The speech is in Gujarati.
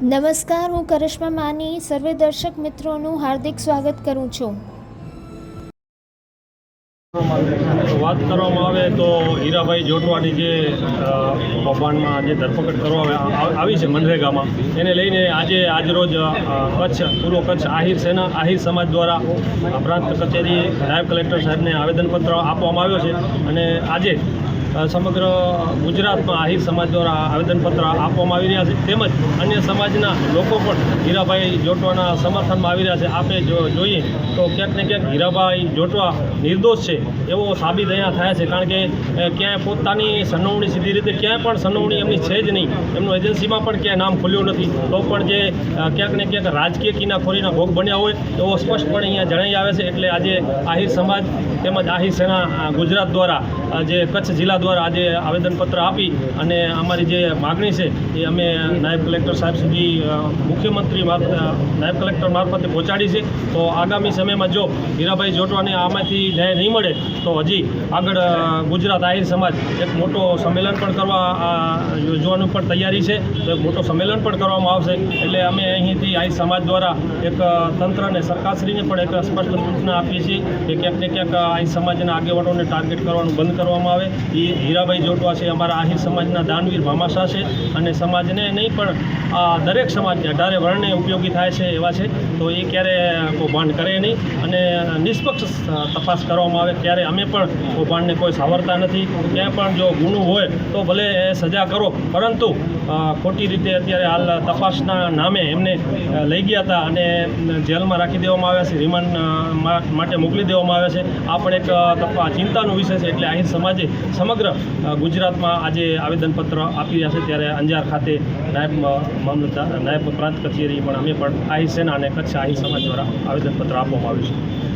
નમસ્કાર, હું કરિશ્મા માની સર્વે દર્શક મિત્રોનું હાર્દિક સ્વાગત કરું છું. વાત કરવામાં આવે તો હીરાભાઈ જોટવાની જે કૌભાંડમાં જે ધરપકડ કરવામાં આવી છે મનરેગામાં. એને લઈને આજે આજરોજ કચ્છ, પૂર્વ કચ્છ આહિર સેના, આહિર સમાજ દ્વારા પ્રાંત કચેરી નાયબ કલેક્ટર સાહેબને આવેદનપત્ર આપવામાં આવ્યો છે. અને આજે સમગ્ર ગુજરાતમાં આહિર સમાજ દ્વારા આવેદનપત્ર આપવામાં આવી રહ્યા છે. તેમજ અન્ય સમાજના લોકો પણ હીરાભાઈ જોટવાના સમર્થનમાં આવી રહ્યા છે. આપણે જોઈએ તો ક્યાંક ને ક્યાંક હીરાભાઈ જોટવા નિર્દોષ છે એવો સાબિત અહીંયા થયા છે. કારણ કે ક્યાંય પોતાની સંડોવણી સીધી રીતે ક્યાંય પણ સંડોવણી એમની છે જ નહીં. એમનું એજન્સીમાં પણ ક્યાંય નામ ખુલ્યું નથી. તો પણ જે ક્યાંક ને ક્યાંક રાજકીય કિનાખોરીના ભોગ બન્યા હોય એવો સ્પષ્ટપણે અહીંયા જણાઈ આવે છે. એટલે આજે આહિર સમાજ તેમજ આહિર સેના ગુજરાત દ્વારા જે કચ્છ જિલ્લા દ્વારા આજે આવેદનપત્ર આપી અને અમારી જે માગણી છે એ અમે નાયબ કલેક્ટર સાહેબ સુધી મુખ્યમંત્રી નાયબ કલેક્ટર મારફતે પહોંચાડી છે. તો આગામી સમયમાં જો હીરાભાઈ જોટવાને આમાંથી ન્યાય નહીં મળે, તો હજી આગળ ગુજરાત આહિર સમાજ એક મોટો સંમેલન પણ કરવા યોજવાનું પણ તૈયારી છે. તો એક મોટો સંમેલન પણ કરવામાં આવશે. એટલે અમે અહીંથી આહિર સમાજ દ્વારા એક તંત્રને, સરકારશ્રીને પણ એક સ્પષ્ટ સૂચના આપીએ છીએ કે ક્યાંક ને ક્યાંક આહિર સમાજના આગેવાનોને ટાર્ગેટ કરવાનું બંધ કરવામાં આવે. એ હીરાભાઈ જોટવા છે, અમારા આહિર સમાજના દાનવીર ભામાશા છે અને સમાજને નહીં પણ, આ દરેક સમાજને અઢારે વર્ણને ઉપયોગી થાય છે એવા છે. તો એ ક્યારે કૌભાંડ કરે નહીં અને નિષ્પક્ષ તપાસ કરવામાં આવે ત્યારે અમે પણ કૌભાંડને કોઈ સાવરતા નથી. ક્યાંય પણ જો ગુનો હોય તો ભલે સજા કરો, પરંતુ ખોટી રીતે અત્યારે હાલ તપાસના નામે એમને લઈ ગયા હતા અને જેલમાં રાખી દેવામાં આવ્યા છે, રિમાન્ડ માટે મોકલી દેવામાં આવ્યા છે. આ પણ એક ચિંતાનો વિષય છે એટલે અહીં સમાજે સમગ્ર ગુજરાતમાં આજે આવેદનપત્ર આપી રહ્યા છે. ત્યારે અંજાર ખાતે નાયબ મામલતદાર, નાયબ પ્રાંત કચેરી પણ અમે પણ આહી સેના અને કચ્છ આહી સમાજ દ્વારા આવેદનપત્ર આપવામાં આવ્યું છે.